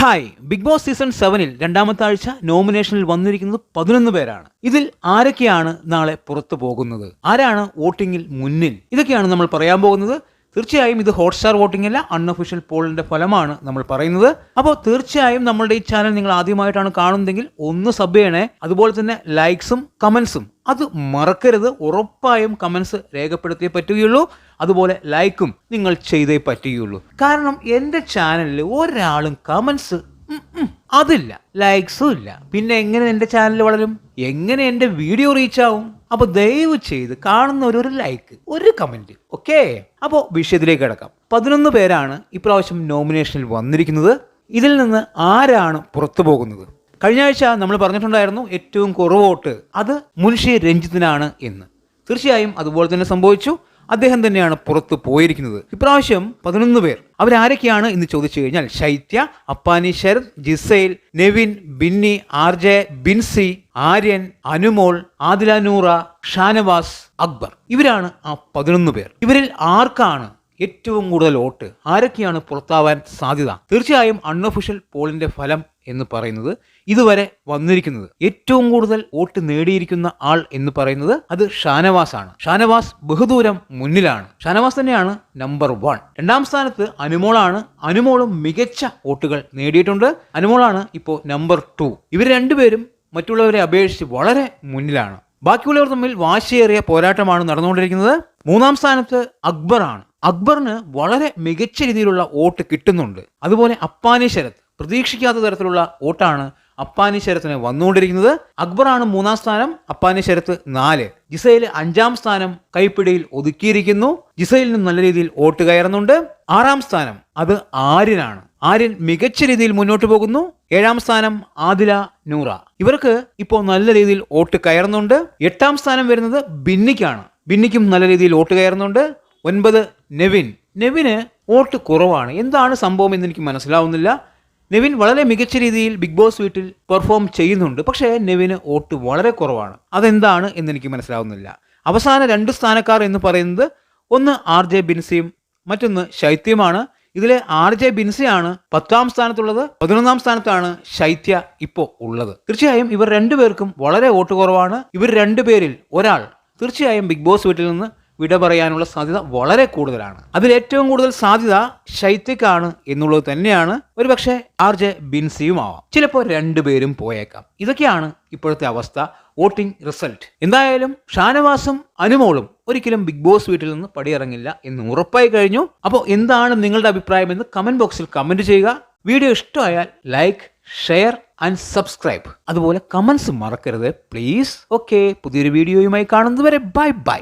Hi. Big boss season സെവനിൽ രണ്ടാമത്തെ ആഴ്ച നോമിനേഷനിൽ വന്നിരിക്കുന്നത് പതിനൊന്ന് പേരാണ്. ഇതിൽ ആരൊക്കെയാണ് നാളെ പുറത്തു പോകുന്നത്? ആരാണ് വോട്ടിംഗിൽ മുന്നിൽ? ഇതൊക്കെയാണ് നമ്മൾ പറയാൻ പോകുന്നത്. തീർച്ചയായും ഇത് ഹോട്ട്സ്റ്റാർ വോട്ടിംഗ് അല്ല അൺഒഫീഷ്യൽ പോളിന്റെ ഫലമാണ് നമ്മൾ പറയുന്നത്. അപ്പോൾ തീർച്ചയായും നമ്മളുടെ ഈ ചാനൽ നിങ്ങൾ ആദ്യമായിട്ടാണ് കാണുന്നതെങ്കിൽ ഒന്ന് സബ് ചെയ്യണേ. അതുപോലെ തന്നെ ലൈക്സും കമൻസും അത് മറക്കരുത്. ഉറപ്പായും കമൻസ് രേഖപ്പെടുത്തിയേ പറ്റുകയുള്ളൂ. അതുപോലെ ലൈക്കും നിങ്ങൾ ചെയ്തേ പറ്റുകയുള്ളൂ. കാരണം എന്റെ ചാനലിൽ ഒരാളും കമൻസ് അതില്ല. ലൈക്സും ഇല്ല. പിന്നെ എങ്ങനെ എന്റെ ചാനൽ വളരും? എങ്ങനെ എന്റെ വീഡിയോ റീച്ച് ആവും അപ്പോൾ ദയവ് ചെയ്ത് കാണുന്ന ഒരു ലൈക്ക് ഒരു കമന്റ് ഓക്കെ അപ്പോൾ വിഷയത്തിലേക്ക് കിടക്കാം. പതിനൊന്ന് പേരാണ് ഇപ്രാവശ്യം നോമിനേഷനിൽ വന്നിരിക്കുന്നത്. ഇതിൽ നിന്ന് ആരാണ് പുറത്തു പോകുന്നത്? കഴിഞ്ഞ ആഴ്ച നമ്മൾ പറഞ്ഞിട്ടുണ്ടായിരുന്നു ഏറ്റവും കുറവ് വോട്ട് അത് മുൻഷി രഞ്ജിത്തിനാണ് എന്ന്. തീർച്ചയായും അതുപോലെ തന്നെ സംഭവിച്ചു. അദ്ദേഹം തന്നെയാണ് പുറത്തു പോയിരിക്കുന്നത്. ഇപ്രാവശ്യം പതിനൊന്ന് പേർ. അവരാരൊക്കെയാണ് എന്ന് ചോദിച്ചു കഴിഞ്ഞാൽ ശൈത്യ അപ്പാനി ശരത് ജിസൈൽ നെവിൻ ബിന്നി ആർ ജെ ബിൻസി ആര്യൻ അനുമോൾ ആദില നൂറ ഷാനവാസ് അക്ബർ. ഇവരാണ് ആ പതിനൊന്ന് പേർ. ഇവരിൽ ആർക്കാണ് ഏറ്റവും കൂടുതൽ വോട്ട് ആരൊക്കെയാണ് പുറത്താവാൻ സാധ്യത? തീർച്ചയായും അൺഒഫീഷ്യൽ പോളിന്റെ ഫലം എന്ന് പറയുന്നത് ഇതുവരെ വന്നിരിക്കുന്നത്. ഏറ്റവും കൂടുതൽ വോട്ട് നേടിയിരിക്കുന്ന ആൾ എന്ന് പറയുന്നത് അത് ഷാനവാസ് ആണ് ഷാനവാസ് ബഹുദൂരം മുന്നിലാണ്. ഷാനവാസ് തന്നെയാണ് നമ്പർ വൺ രണ്ടാം സ്ഥാനത്ത് അനുമോളാണ്. അനുമോളും മികച്ച വോട്ടുകൾ നേടിയിട്ടുണ്ട്. അനുമോളാണ് ഇപ്പോൾ നമ്പർ ടു ഇവർ രണ്ടുപേരും മറ്റുള്ളവരെ അപേക്ഷിച്ച് വളരെ മുന്നിലാണ്. ബാക്കിയുള്ളവർ തമ്മിൽ വാശിയേറിയ പോരാട്ടമാണ് നടന്നുകൊണ്ടിരിക്കുന്നത്. മൂന്നാം സ്ഥാനത്ത് അക്ബറാണ്. അക്ബറിന് വളരെ മികച്ച രീതിയിലുള്ള വോട്ട് കിട്ടുന്നുണ്ട്. അതുപോലെ അപ്പാനി ശരത് പ്രതീക്ഷിക്കാത്ത തരത്തിലുള്ള വോട്ടാണ് അപ്പാനി ശരത്തിന് വന്നുകൊണ്ടിരിക്കുന്നത്. അക്ബറാണ് മൂന്നാം സ്ഥാനം അപ്പാനി ശരത്ത് നാല്. ജിസയിൽ അഞ്ചാം സ്ഥാനം കൈപ്പിടിയിൽ ഒതുക്കിയിരിക്കുന്നു. ജിസയിലിന് നല്ല രീതിയിൽ വോട്ട് കയറുന്നുണ്ട്. ആറാം സ്ഥാനം അത് ആര്യനാണ്. ആര്യൻ മികച്ച രീതിയിൽ മുന്നോട്ട് പോകുന്നു. ഏഴാം സ്ഥാനം ആദില നൂറ. ഇവർക്ക് ഇപ്പോൾ നല്ല രീതിയിൽ വോട്ട് കയറുന്നുണ്ട്. എട്ടാം സ്ഥാനം വരുന്നത് ബിന്നിക്കാണ്. ബിന്നിക്കും നല്ല രീതിയിൽ വോട്ട് കയറുന്നുണ്ട്. ഒൻപത് നെവിൻ. നെവിന് വോട്ട് കുറവാണ്. എന്താണ് സംഭവം എന്ന് എനിക്ക് മനസ്സിലാവുന്നില്ല. നെവിൻ വളരെ മികച്ച രീതിയിൽ ബിഗ് ബോസ് വീട്ടിൽ പെർഫോം ചെയ്യുന്നുണ്ട്. പക്ഷേ നെവിന് വോട്ട് വളരെ കുറവാണ്. അതെന്താണ് എന്ന് എനിക്ക് മനസ്സിലാവുന്നില്ല. അവസാന രണ്ട് സ്ഥാനക്കാർ എന്ന് പറയുന്നത് ഒന്ന് ആർ ജെ ബിൻസിയും മറ്റൊന്ന് ശൈത്യമാണ് ഇതിലെ ആർ ജെ ബിൻസിയാണ് പത്താം സ്ഥാനത്തുള്ളത്. പതിനൊന്നാം സ്ഥാനത്താണ് ശൈത്യ ഇപ്പോൾ ഉള്ളത്. തീർച്ചയായും ഇവർ രണ്ടുപേർക്കും വളരെ വോട്ട് കുറവാണ്. ഇവർ രണ്ടുപേരിൽ ഒരാൾ. തീർച്ചയായും ബിഗ് ബോസ് വീട്ടിൽ നിന്ന് വിട പറയാനുള്ള സാധ്യത വളരെ കൂടുതലാണ്. അതിൽ ഏറ്റവും കൂടുതൽ സാധ്യത ശൈത്യക്കാണ് എന്നുള്ളത് തന്നെയാണ്. ഒരുപക്ഷെ ആർ ജെ ബിൻസിയും ആവാം ചിലപ്പോൾ രണ്ടുപേരും പോയേക്കാം. ഇതൊക്കെയാണ് ഇപ്പോഴത്തെ അവസ്ഥ. Voting result. എന്തായാലും ഷാനവാസും അനുമോളും ഒരിക്കലും ബിഗ് ബോസ് വീട്ടിൽ നിന്ന് പടിയിറങ്ങില്ല എന്ന് ഉറപ്പായി കഴിഞ്ഞു. അപ്പോൾ എന്താണ് നിങ്ങളുടെ അഭിപ്രായം എന്ന് കമന്റ് ബോക്സിൽ കമന്റ് ചെയ്യുക. വീഡിയോ ഇഷ്ടമായാൽ ലൈക്ക് ഷെയർ ആൻഡ് സബ്സ്ക്രൈബ്. അതുപോലെ കമന്റ്സ് മറക്കരുത്. പ്ലീസ്. ഓക്കെ. പുതിയൊരു വീഡിയോയുമായി കാണുന്നതുവരെ ബൈ ബൈ.